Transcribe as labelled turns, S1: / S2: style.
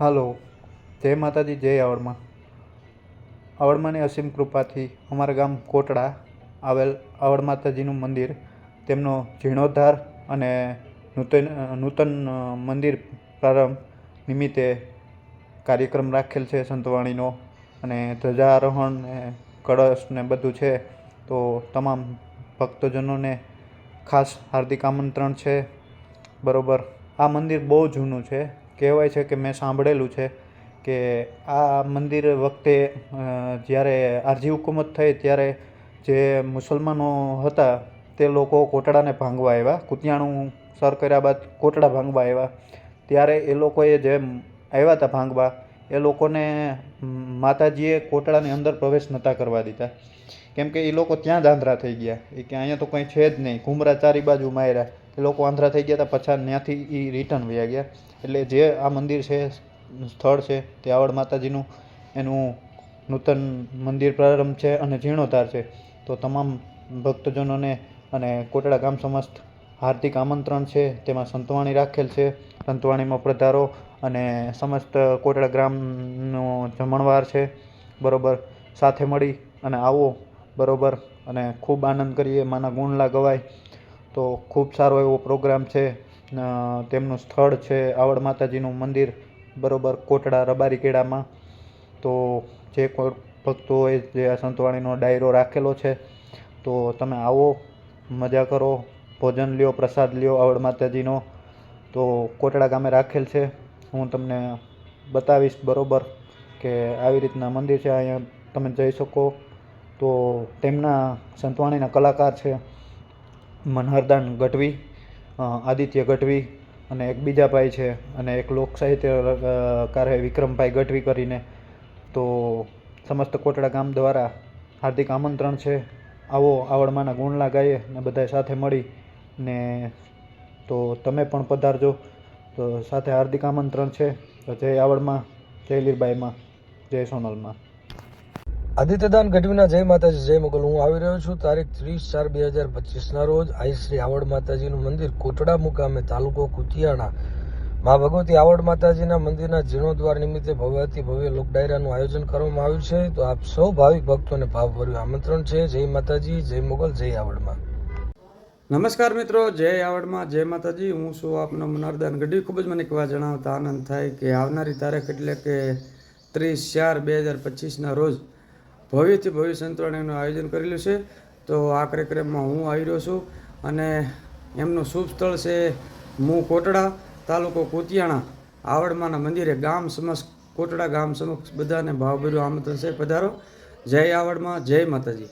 S1: હાલો. જય માતાજી, જય અવળમાં અવળમાની અસીમ કૃપાથી અમારા ગામ કોટડા આવેલ આવડ માતાજીનું મંદિર, તેમનો જીર્ણોદ્ધાર અને નૂતન નૂતન મંદિર પ્રારંભ નિમિત્તે કાર્યક્રમ રાખેલ છે સંતવાણીનો અને ધ્વજારોહણ ને કળશ ને બધું છે. તો તમામ ભક્તજનોને ખાસ હાર્દિક આમંત્રણ છે. બરોબર. આ મંદિર બહુ જૂનું છે. કહેવાય છે કે મેં સાંભળેલું છે કે આ મંદિર વખતે જ્યારે આરજી હુકુમત થઈ ત્યારે જે મુસલમાનો હતા તે લોકો કોટડાને ભાંગવા આવ્યા. કુતિયાણું સર કર્યા બાદ કોટડા ભાંગવા આવ્યા. ત્યારે એ લોકોએ જે આવ્યા હતા ભાંગવા, એ લોકોને માતાજીએ કોટડાની અંદર પ્રવેશ નહોતા કરવા દીધા. કેમ કે એ લોકો ત્યાં જ આંધ્રા થઈ ગયા. એ કે અહીંયા તો કંઈ છે જ નહીં. ઘુમરા ચારી બાજુ માર્યા. એ લોકો આંધ્રા થઈ ગયા હતા, પાછા ત્યાંથી એ રિટર્ન વયા ગયા. એટલે જે આ મંદિર છે, સ્થળ છે, તે આવડ માતાજીનું, એનું નૂતન મંદિર પ્રારંભ છે અને જીર્ણોદ્ધાર છે. તો તમામ ભક્તજનોને અને કોટડા ગામ સમસ્ત હાર્દિક આમંત્રણ છે. તેમાં સંતવાણી રાખેલ છે. સંતવાણીમાં પધારો અને સમસ્ત કોટડા ગ્રામનો જમણવાર છે. બરોબર. સાથે મળી અને આવો. બરોબર. અને ખૂબ આનંદ કરીએ. માના ગુણલા ગવાય. તો ખૂબ સારો એવો પ્રોગ્રામ છે. તેમનું સ્થળ છે આવડ માતાજીનું મંદિર, બરોબર, કોટડા રબારી કેળામાં તો જે કોઈ ભક્તોએ જે આ સંતવાણીનો ડાયરો રાખેલો છે, તો તમે આવો, મજા કરો, ભોજન લ્યો, પ્રસાદ લ્યો, આવડ માતાજીનો. તો કોટડા ગામે રાખેલ છે. હું તમને બતાવીશ બરોબર કે આવી રીતના મંદિર છે. અહીંયા તમે જઈ શકો. તો તેમના સંતવાણીના કલાકાર છે. મનહરદાન ગઢવી આદિત્ય ગઢવી અને એક બીજા ભાઈ છે અને એક લોક સાહિત્યકાર વિક્રમભાઈ ગઢવી કરીને. તો સમસ્ત કોટડા ગામ દ્વારા હાર્દિક આમંત્રણ છે. આવો આવડમાંના ગુણલા ગાઈએ ને બધા સાથે મળી ને તો તમે પણ પધારજો. તો સાથે હાર્દિક આમંત્રણ છે. તો જય આવડમાં, જય લીરબાઈમાં, જય સોનલમાં.
S2: આદિત્યદાન ગઢવીના જય માતાજી, જય મોગલ. હું આવી રહ્યો છું તારીખ ત્રીસ ચાર બે હજાર પચીસના રોજ આઈ શ્રી આવડ માતાજીનું મંદિર કોટડા મુકામે, તાલુકો કુતિયાણા. મા ભગવતી આવડ માતાજીના મંદિરના જીર્ણોદ્વાર નિમિત્તે ભવ્યથી ભવ્ય લોક ડાયરાનું આયોજન કરવામાં આવ્યું છે. તો આપ સૌ ભાવિક ભક્તોને ભાવભર્યું આમંત્રણ છે. જય માતાજી, જય મોગલ, જય આવડમાં.
S3: નમસ્કાર મિત્રો, જય આવડમાં, જય માતાજી. હું છું આપનો મનારદાન ગઢવી. ખૂબ જ મને કહેવા જણાવતા આનંદ થાય કે આવનારી તારીખ એટલે કે ત્રીસ ચાર બે હજાર પચીસના રોજ ભવ્યથી ભવ્ય સંતવાણીનું આયોજન કરેલું છે. તો આ કાર્યક્રમમાં હું આવી રહ્યો છું અને એમનું શુભ સ્થળ છે મું કોટડા તાલુકો કુતિયાણા. આવડમાના મંદિરે ગામ સમક્ષ, કોટડા ગામ સમક્ષ બધાને ભાવભર્યું આમંત્રણ છે. પધારો. જય આવડમાં, જય માતાજી.